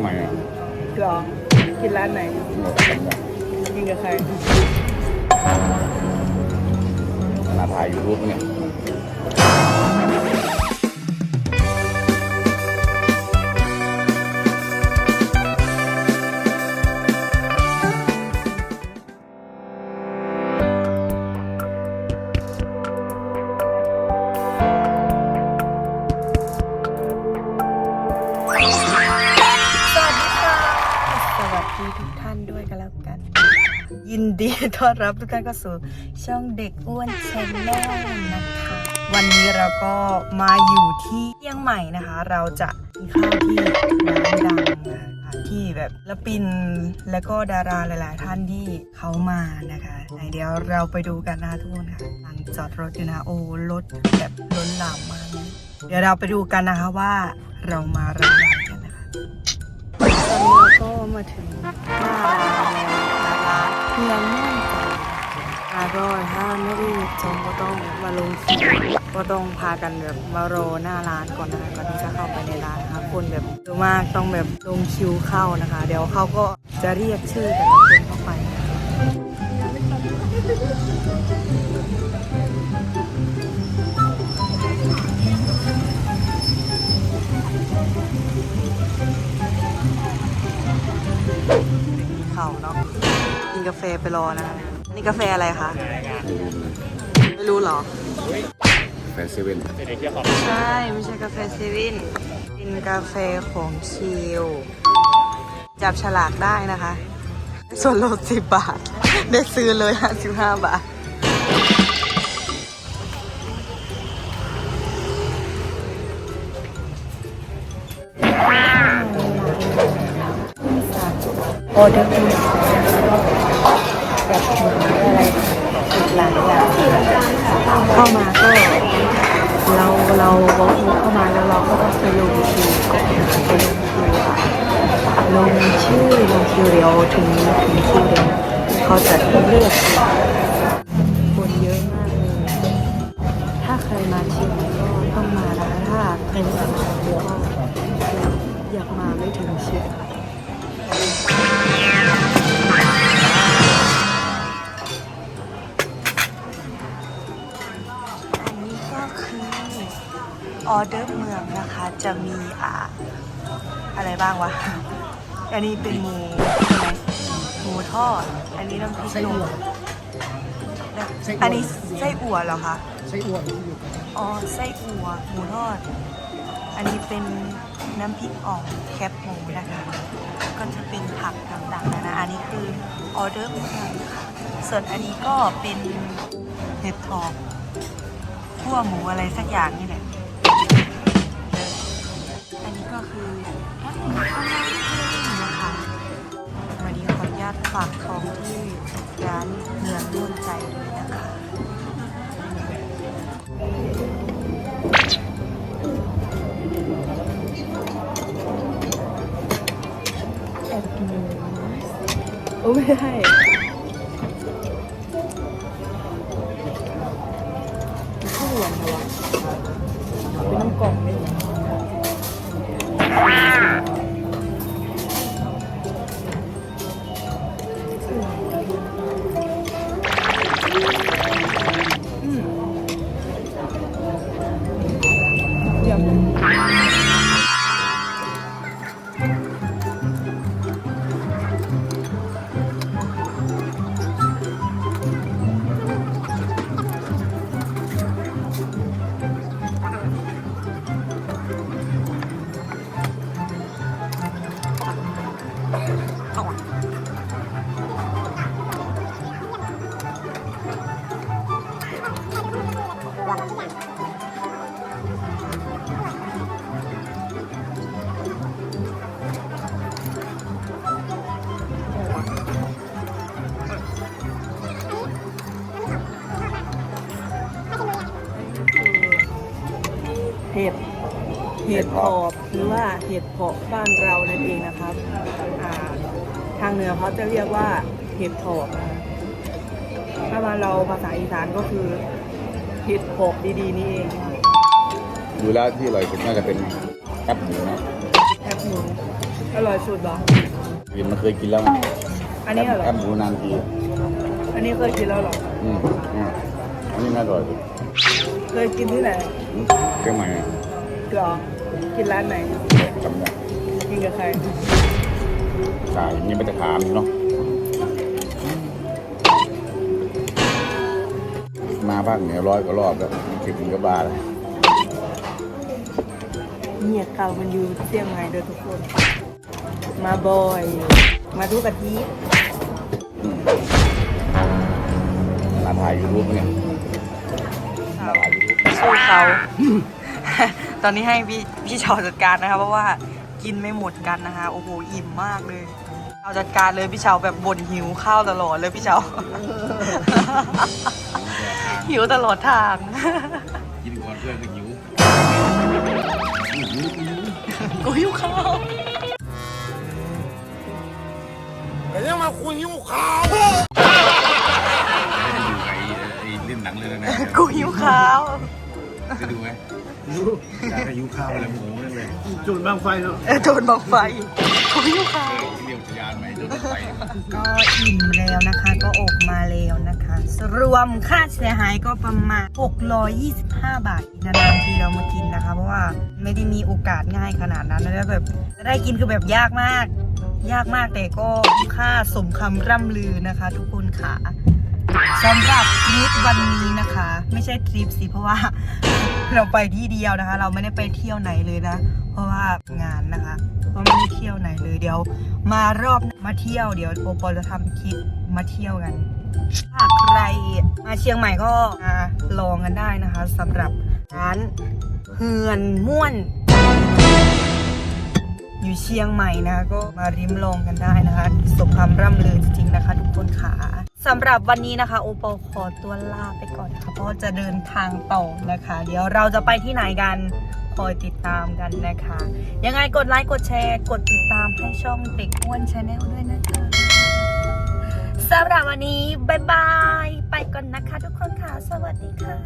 ใหม่อะหรอกินร้านไหนหมดกันแบบกินกับใครขนาดถ่ายยูทูบเนี่ย ยินดีต้อนรับทุกท่านเข้าสู่ช่องเด็กอ้วนชแนลนะคะ วันนี้เราก็มาอยู่ที่เชียงใหม่นะคะ เราจะกินข้าวที่ร้านดังนะคะที่แบบศิลปินและก็ดาราหลาย ๆ ท่านที่เขามานะคะไหนเดี๋ยวเราไปดูกันนะทุกคนค่ะหลังจอดรถอยู่นะโอ้รถแบบล้นหลามมากเลยเดี๋ยวเราไปดูกันนะคะว่าเรามาร้านอะไรกันนะคะตอนนี้เราก็มาถึงหน้าร้านแล้ว เพื่อนม่ใจอะก็ถ้าไม่ได้ชมก็ต้องมาลงคิวก็ต้องพากันแบบมารอหน้าร้านก่อนนะคะก่อนที่จะเข้าไปในร้านนะคะคนแบบเยอะมากต้องแบบลงคิวเข้านะคะ เดี๋ยวเขาก็จะเรียกชื่อแต่ละคนเข้าไป แฟไปรอนะคะนี่กาแฟอะไรคะไม่รู้เหรอ แฟนเซเว่นใช่ไม่ใช่กาแฟเซเว่นเป็นกาแฟของชิลจับฉลากได้นะคะ ส่วนลด10บาท ได้ซื้อเลย55บาทออเดอร์แบบ อีกหลายอย่างเข้ามาก็เราเราวอล์กเข้ามาแล้วเราก็ต้องไปลงคิวก่อนไปลงคิวลงชื่อลงคิวเดียวถึงถึงคิวเดียวเขาจะเรียกคนเยอะมากเลยถ้าใครมาเชียงใหม่ก็ต้องมานถ้าใครไม่มา ออเดอร์เมืองนะคะ จะมีอ่าอะไรบ้างวะ อันนี้เป็นหมูใช่ไหมหมูทอด อันนี้น้ำพริกหนุ่มอันนี้ไส้อั่วเหรอคะ ไส้อั่วอ๋อ ไส้อั่วหมูทอด อันนี้เป็นน้ำพริกอ่องแคบหมูนะคะ ก็จะเป็นผักต่างๆนะนะ อันนี้คือออเดอร์เมืองค่ะส่วนอันนี้ก็เป็นเห็ดถอบขั่วหมูอะไรสักอย่างนี่แหละ ก็คือแอปหมูข้าวหน้าที่เท่นะคะวันนี้ขออนุญาตฝากของที่ร้านเมืองร่วมใจด้วยนะคะแอบกินโอ้ไม่ได้ เห็ด เห็ดหอบหรือว่าเห็ดเพาะบ้านเรานั่นเองนะครับอ่า ทางเหนือเขาจะเรียกว่าเห็ดถอบนะคะถ้ามาเราภาษาอีสานก็คือเห็ดเพาะดีๆ นี่เองดูแล้วที่อร่อยสุดน่าจะเป็นแอปหมูนะแคบหมูอร่อยสุดเหรอกินมันเคยกินแล้วอันนี้เหรอ แอมหมูนางทีอันนี้เคยกินแล้วเหรอ อืมอืมอันนี้น่าอร่อยสุดเคยกินที่ไหนอืมเชียงใหม่อะเหรอ กินร้านไหน จำได้ กินกับใคร ใช่นี่มันจะขามเนาะมาภาคเหนือร้อยกว่ารอบแล้วคิดถึงก็บาแล้วเนี่ยเก่ามันอยู่เชียงใหม่เด้อทุกคน มาบ่อย มาทุกอาทิตย์อืมมาถ่ายยูทูบเนี่ยมาถ่ายยูทูบสู้เขา ตอนนี้ให้พี่พี่ชอจัดการนะคะเพราะว่า กินไม่หมดกันนะคะ โอ้โห อิ่มมากเลย เอาจัดการเลยพี่เชาแบบบ่นหิวข้าวตลอดเลยพี่เชาหิวตลอดทาง กินก่อนเพื่อนก็หิวกูหิวข้าวแต่ยังมาคุยหิวข้าวดูไอ้ไอ้เล่นหนังเลยนะกูหิวข้าวจะดูไหม อยากให้หิวข้าวอะไรหมูนั่นเลยจุดบ้างไฟเนาะเออโดนบอกไฟกูหิวข้าวเรียวทะยานไหมโดนไฟก็อิ่มแล้วนะคะ ก็ออกมาแล้วนะคะ รวมค่าเสียหายก็ประมาณ 625 บาทนานๆทีเรามากินนะคะ เพราะว่าไม่ได้มีโอกาสง่ายขนาดนั้นแล้วแบบจะได้กินคือแบบยากมาก ยากมากแต่ก็ค่าสมคำร่ำลือนะคะ ทุกคนค่ะ สำหรับทริปวันนี้นะคะ ไม่ใช่ทริปสิเพราะว่า เราไปที่เดียวนะคะ เราไม่ได้ไปเที่ยวไหนเลยนะ เพราะว่างานนะคะก็ไม่ได้เที่ยวไหนเลยเดี๋ยว มารอบมาเที่ยวเดี๋ยวโอปอลจะทำคลิปมาเที่ยวกันถ้าใครมาเชียงใหม่ก็มาลองกันได้นะคะสำหรับร้านเฮือนม่วน อยู่เชียงใหม่นะก็มาริมลองกันได้นะคะสมคำร่ำลือจริงๆนะคะทุกคนค่ะสำหรับวันนี้นะคะ โอปอลขอตัวลาไปก่อนนะคะเพราะจะเดินทางต่อนะคะ เดี๋ยวเราจะไปที่ไหนกันคอยติดตามกันนะคะ ยังไงกดไลค์กดแชร์ กดติดตามให้ช่องเด็กอ้วนชาแนลด้วยนะคะสำหรับวันนี้บายบาย ไปก่อนนะคะทุกคนค่ะ สวัสดีค่ะ